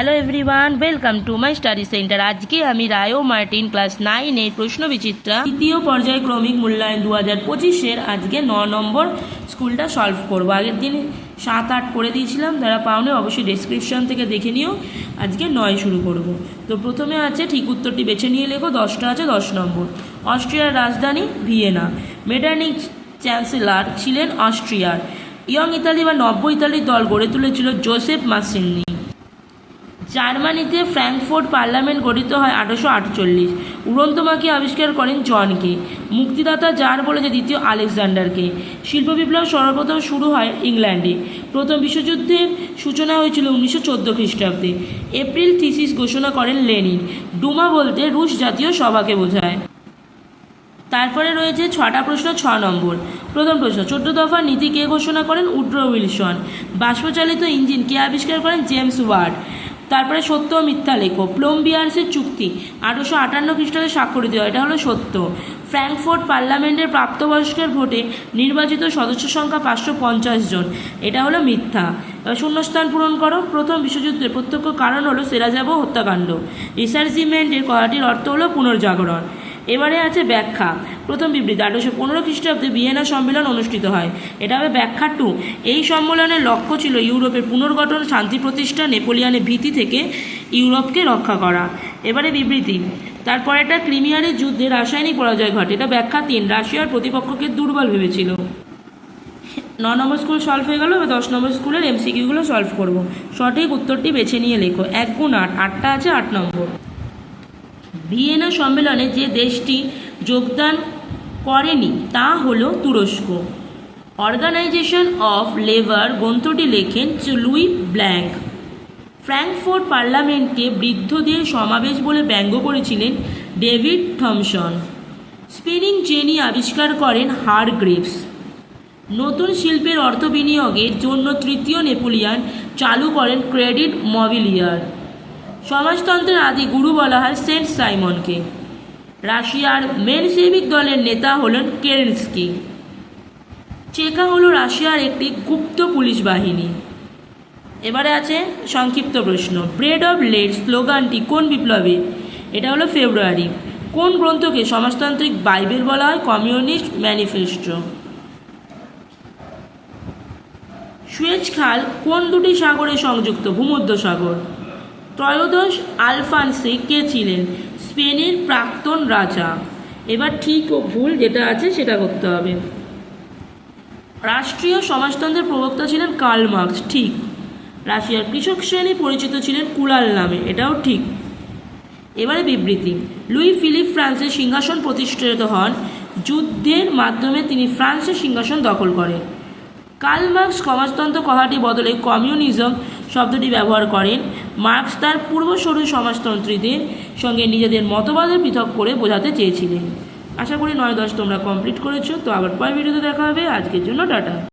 Hello everyone welcome to my study centre আজকে আমি Rayo Martin class নাইনের প্রশ্ন বিচিত্রা। তৃতীয় পর্যায়ক্রমিক মূল্যায়ন দু হাজার পঁচিশের আজকে ন নম্বর স্কুলটা সলভ করব। আগের দিন সাত আট করে দিয়েছিলাম, যারা পাওনি অবশ্যই ডেসক্রিপশন থেকে দেখে নিও। আজকে নয় শুরু করব। তো প্রথমে আছে ঠিক উত্তরটি বেছে নিয়ে লেখো, দশটা আছে দশ নম্বর। অস্ট্রিয়ার রাজধানী ভিয়েনা। মেটার্নিক চ্যান্সেলর ছিলেন অস্ট্রিয়ার। ইয়ং ইতালি বা নব্য ইতালির দল গড়ে তুলেছিল জোসেফ মাসিনি। জার্মানিতে ফ্র্যাঙ্কফোর্ট পার্লামেন্ট গঠিত হয় আঠারোশো আটচল্লিশ। উড়ন্তমাকে আবিষ্কার করেন জনকে। মুক্তিদাতা জার বলেছে দ্বিতীয় আলেকজান্ডারকে। শিল্প বিপ্লব সর্বপ্রথম শুরু হয় ইংল্যান্ডে। প্রথম বিশ্বযুদ্ধের সূচনা হয়েছিল উনিশশো চোদ্দ খ্রিস্টাব্দে। এপ্রিল থিসিস ঘোষণা করেন লেনিন। ডুমা বলতে রুশ জাতীয় সভাকে বোঝায়। তারপরে রয়েছে ছটা প্রশ্ন, ছ নম্বর। প্রথম প্রশ্ন, চোদ্দ দফা নীতি কে ঘোষণা করেন উড্রো উইলসন? বাষ্পচালিত ইঞ্জিন কে আবিষ্কার করেন জেমস ওয়ার্ড তারপরে সত্য ও মিথ্যা লেখো। প্লোমবিয়ার্সের চুক্তি, আঠারোশো আটান্ন খ্রিস্টাব্দে স্বাক্ষরিত হয়, এটা হলো সত্য। ফ্র্যাঙ্কফোর্ট পার্লামেন্টের প্রাপ্তবয়স্কের ভোটে নির্বাচিত সদস্য সংখ্যা পাঁচশো পঞ্চাশ জন, এটা হলো মিথ্যা। শূন্যস্থান পূরণ করো। প্রথম বিশ্বযুদ্ধের প্রত্যক্ষ কারণ হলো সেরাজাবো হত্যাকাণ্ড। রিসার্জিমেন্টের কথাটির অর্থ হলো পুনর্জাগরণ। এবারে আছে ব্যাখ্যা। প্রথম বিবৃতি আঠারোশো পনেরো খ্রিস্টাব্দে ভিয়েনা সম্মেলন অনুষ্ঠিত হয়। এটা হবে ব্যাখ্যা টু। এই সম্মেলনের লক্ষ্য ছিল ইউরোপের পুনর্গঠন, শান্তি প্রতিষ্ঠা, নেপোলিয়ানের ভীতি থেকে ইউরোপকে রক্ষা করা। এবারে বিবৃতি, তারপর এটা ক্রিমিয়ারের যুদ্ধে রাসায়নিক পরাজয় ঘটে। এটা ব্যাখ্যা তিন, রাশিয়ার প্রতিপক্ষকে দুর্বল ভেবেছিল। ন নম্বর স্কুল সলভ হয়ে গেল দশ নম্বর স্কুলের এমসিকিউগুলো সলভ করব। সঠিক উত্তরটি বেছে নিয়ে লেখো। এক গুণ আট, আটটা আছে আট নম্বর। ভিয়েনা সম্মেলনে যে দেশটি যোগদান করেনি, তা হলো তুরস্ক। অর্গানাইজেশন অফ লেবার গ্রন্থটি লেখেন লুই ব্ল্যাঙ্ক। ফ্র্যাঙ্কফোর্ট পার্লামেন্টকে বৃদ্ধদের সমাবেশ বলে ব্যঙ্গ করেছিলেন ডেভিড থমসন। স্পিনিং জেনি আবিষ্কার করেন হারগ্রেভস। নতুন শিল্পের অর্থ বিনিয়োগের জন্য তৃতীয় নেপোলিয়ান চালু করেন ক্রেডিট মবিলিয়ার। সমাজতন্ত্রের আদি গুরু বলা হয় সেন্ট সাইমনকে। রাশিয়ার মেনসেভিক দলের নেতা হলেন কেরেন্সকি। চেকা হলো রাশিয়ার একটি গুপ্ত পুলিশ বাহিনী। এবারে আছে সংক্ষিপ্ত প্রশ্ন। ব্রেড অফ লেড স্লোগানটি কোন বিপ্লবে? এটা হলো ফেব্রুয়ারি। কোন গ্রন্থকে সমাজতান্ত্রিক বাইবেল বলা হয়? Communist manifesto. সুয়েজ খাল কোন দুটি সাগরে সংযুক্ত? ভূমধ্য সাগর ত্রয়োদশ আলফান্সে কে ছিলেন? স্পেনের প্রাক্তন রাজা। এবার ঠিক ও ভুল যেটা আছে সেটা করতে হবে। রাষ্ট্রীয় সমাজতন্ত্রের প্রবক্তা ছিলেন কার্ল মার্কস, ঠিক। রাশিয়ার কৃষক শ্রেণি পরিচিত ছিলেন কুলাল নামে, এটাও ঠিক। এবারে বিবৃতি। লুই ফিলিপ ফ্রান্সের সিংহাসন প্রতিষ্ঠিত হন। যুদ্ধের মাধ্যমে তিনি ফ্রান্সের সিংহাসন দখল করেন কার্ল মার্কস সমাজতন্ত্র কথাটি বদলে কমিউনিজম শব্দটি ব্যবহার করেন। মার্কস তার পূর্বসরু সমাজতন্ত্রীদের সঙ্গে নিজেদের মতবাদের পৃথক করে বোঝাতে চেয়েছিলেন। আশা করি নয় দশ তোমরা কমপ্লিট করেছ, তো আবার পরে ভিডিওতে দেখা হবে। আজকের জন্য টাটা।